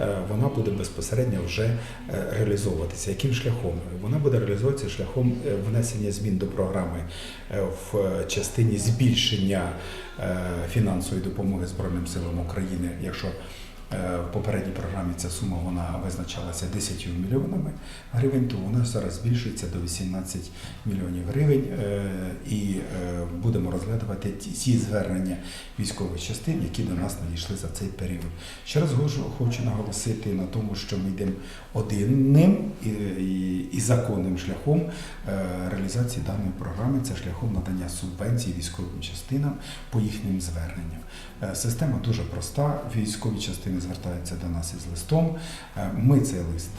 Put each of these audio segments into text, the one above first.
е, вона буде безпосередньо вже е, реалізовуватися. Яким шляхом? Вона буде реалізовуватися шляхом е, внесення змін до програми в частині збільшення фінансової допомоги Збройним силам України, якщо в попередній програмі ця сума вона визначалася 10 мільйонами гривень, то вона зараз збільшується до 18 мільйонів гривень. І будемо розглядати ті звернення військових частин, які до нас надійшли за цей період. Ще раз хочу- наголосити на тому, що ми йдемо одним і, законним шляхом е, реалізації даної програми. Це шляхом надання субвенцій військовим частинам по їхнім зверненням. Е, Система дуже проста. Військові частини звертаються до нас із листом. Е, Ми цей лист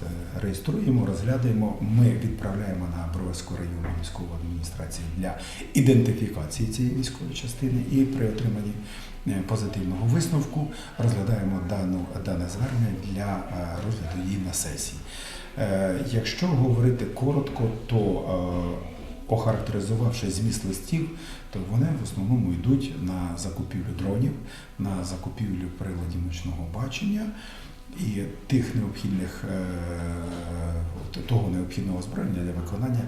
реєструємо, розглядаємо. Ми відправляємо на Броварську районну військову адміністрацію для ідентифікації цієї військової частини і при отриманні е, позитивного висновку розглядаємо дану, дане звернення для е, розгляду її на сесії. Е, Якщо говорити коротко, то охарактеризувавши зміст листів, то вони в основному йдуть на закупівлю дронів, на закупівлю приладів ночного бачення і тих необхідних е, того необхідного озброєння для виконання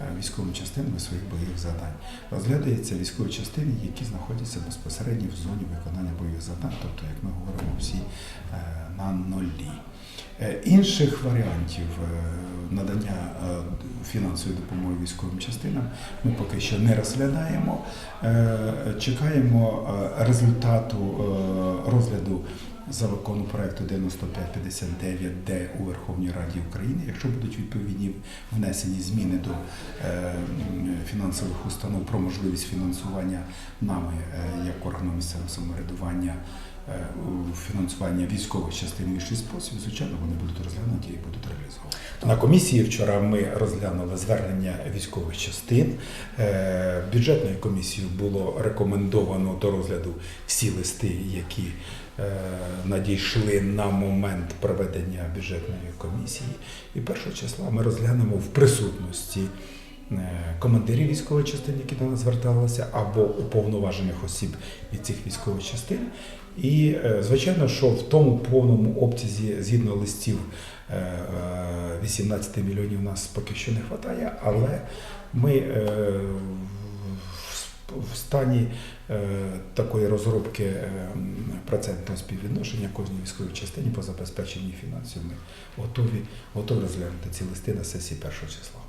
е, військовими частинами своїх бойових завдань. Розглядається військові частини, які знаходяться безпосередньо в зоні виконання бойових завдань, тобто, як ми говоримо, всі е, на нулі. Інших варіантів надання фінансової допомоги військовим частинам ми поки що не розглядаємо. Чекаємо результату е, розгляду законопроекту 9559Д у Верховній Раді України. Якщо будуть відповідні внесені зміни до е, фінансових установ про можливість фінансування нами е, як органу місцевого самоврядування у фінансування військових частин в інший спосіб, звичайно, вони будуть розглянуті і будуть реалізовані. На комісії вчора ми розглянули звернення військових частин. Е, Бюджетною комісією було рекомендовано до розгляду всі листи, які е, надійшли на момент проведення бюджетної комісії. І першого числа ми розглянемо в присутності е, командирів військової частини, які до нас зверталися, або уповноважених осіб від цих військових частин. І, е, звичайно, що в тому повному обсязі, згідно листів, е, е, 18 мільйонів нас поки що не вистачає, але ми е, в- стані е, такої розробки е, процентного співвідношення кожній військовій частині по забезпеченні фінансів ми готові, готові розглянути ці листи на сесії першого числа.